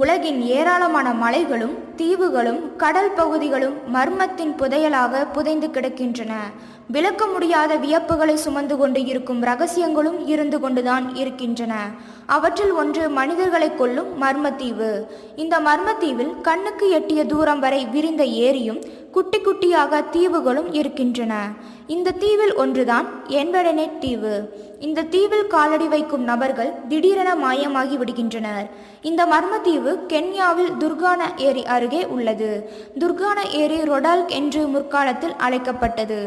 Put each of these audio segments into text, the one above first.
உலகின் ஏராளமான மலைகளும் தீவுகளும் கடல் பகுதிகளும் மர்மத்தின் புதையலாக புதைந்து கிடக்கின்றன. விளக்க முடியாத வியப்புகளை சுமந்து கொண்டு இருக்கும் ரகசியங்களும் இருந்து கொண்டுதான் இருக்கின்றன. அவற்றில் ஒன்று மனிதர்களை கொல்லும் மர்மத்தீவு. இந்த மர்மத்தீவில் கண்ணுக்கு எட்டிய தூரம் வரை விரிந்த ஏரியும் குட்டி குட்டியாக தீவுகளும் இருக்கின்றன. இந்த தீவில் ஒன்றுதான் என்படனேட் தீவு. இந்த தீவில் காலடி வைக்கும் நபர்கள் திடீரென மாயமாகி விடுகின்றனர். இந்த மர்மத்தீவு கென்யாவில் துர்கான ஏரி அருகே உள்ளது. துர்கான ஏரி ரொடால்க் என்று முற்காலத்தில் அழைக்கப்பட்டது.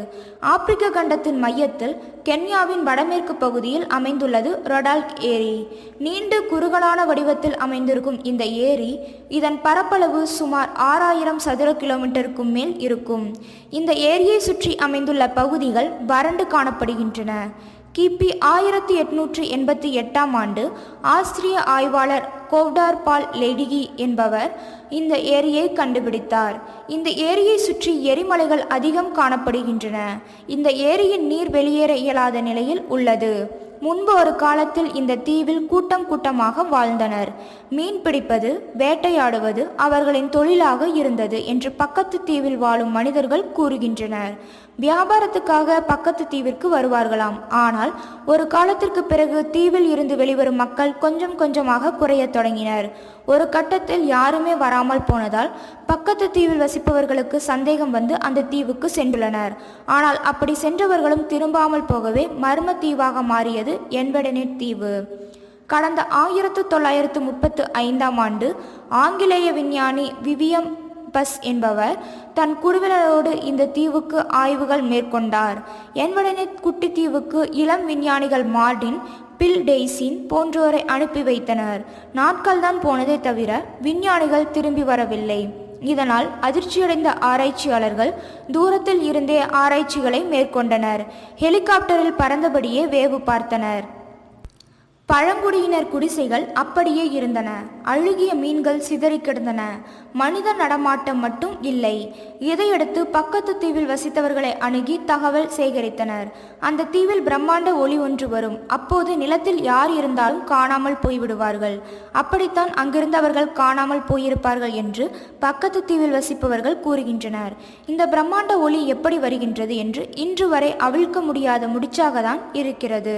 ஆப்பிரிக்க கண்டத்தின் மையத்தில் கென்யாவின் வடமேற்கு பகுதியில் அமைந்துள்ளது ரொடால்க் ஏரி. நீண்டு குறுகலான வடிவத்தில் அமைந்திருக்கும் இந்த ஏரி இதன் பரப்பளவு சுமார் ஆறாயிரம் சதுர கிலோமீட்டருக்கும் மேல் இருக்கும். இந்த ஏரியை சுற்றி அமைந்துள்ள பகுதிகள் வறண்டு காணப்படுகின்றன. கிபி ஆயிரத்தி எட்நூற்றி எண்பத்தி எட்டாம் ஆண்டு ஆஸ்திரிய ஆய்வாளர் கோவ்டார் பால் லெடிகி என்பவர் இந்த ஏரியை கண்டுபிடித்தார். இந்த ஏரியை சுற்றி எரிமலைகள் அதிகம் காணப்படுகின்றன. இந்த ஏரியின் நீர் வெளியேற இயலாத நிலையில் உள்ளது. முன்பு ஒரு காலத்தில் இந்த தீவில் கூட்டம் கூட்டமாக வாழ்ந்தனர். மீன் பிடிப்பது வேட்டையாடுவது அவர்களின் தொழிலாக இருந்தது என்று பக்கத்து தீவில் வாழும் மனிதர்கள் கூறுகின்றனர். வியாபாரத்துக்காக பக்கத்து தீவிற்கு வருவார்களாம். ஆனால் ஒரு காலத்திற்கு பிறகு தீவில் இருந்து வெளிவரும் மக்கள் கொஞ்சம் கொஞ்சமாக குறையத் தொடங்கினர். ஒரு கட்டத்தில் யாருமே வராமல் போனதால் பக்கத்து தீவில் வசிப்பவர்களுக்கு சந்தேகம் வந்து அந்த தீவுக்கு சென்றுள்ளனர். ஆனால் அப்படி சென்றவர்களும் திரும்பாமல் போகவே மர்ம தீவாக மாறியது என்படனேட் தீவு. கடந்த ஆயிரத்து தொள்ளாயிரத்து முப்பத்து ஐந்தாம் ஆண்டு ஆங்கிலேய விஞ்ஞானி விவியம் பஸ் என்பவர் தன் குழுவினரோடு இந்த தீவுக்கு ஆய்வுகள் மேற்கொண்டார். என்படனேட் குட்டி தீவுக்கு இளம் விஞ்ஞானிகள் மார்டின் பில் டெய்சின் போன்றோரை அனுப்பி வைத்தனர். நாட்கள் தான் போனதே தவிர விஞ்ஞானிகள் திரும்பி வரவில்லை. இதனால் அதிர்ச்சியடைந்த ஆராய்ச்சியாளர்கள் தூரத்தில் இருந்தே ஆராய்ச்சிகளை மேற்கொண்டனர். ஹெலிகாப்டரில் பறந்தபடியே வேவு பார்த்தனர். பழங்குடியினர் குடிசைகள் அப்படியே இருந்தன. அழுகிய மீன்கள் சிதறி கிடந்தன. மனித நடமாட்டம் மட்டும் இல்லை. இதையடுத்து பக்கத்து தீவில் வசித்தவர்களை அணுகி தகவல் சேகரித்தனர். அந்த தீவில் பிரம்மாண்ட ஒளி ஒன்று வரும். அப்போது நிலத்தில் யார் இருந்தாலும் காணாமல் போய்விடுவார்கள். அப்படித்தான் அங்கிருந்தவர்கள் காணாமல் போயிருப்பார்கள் என்று பக்கத்து தீவில் வசிப்பவர்கள் கூறுகின்றனர். இந்த பிரம்மாண்ட ஒளி எப்படி வருகின்றது என்று இன்று வரை அவிழ்க்க முடியாத முடிச்சாக தான் இருக்கிறது.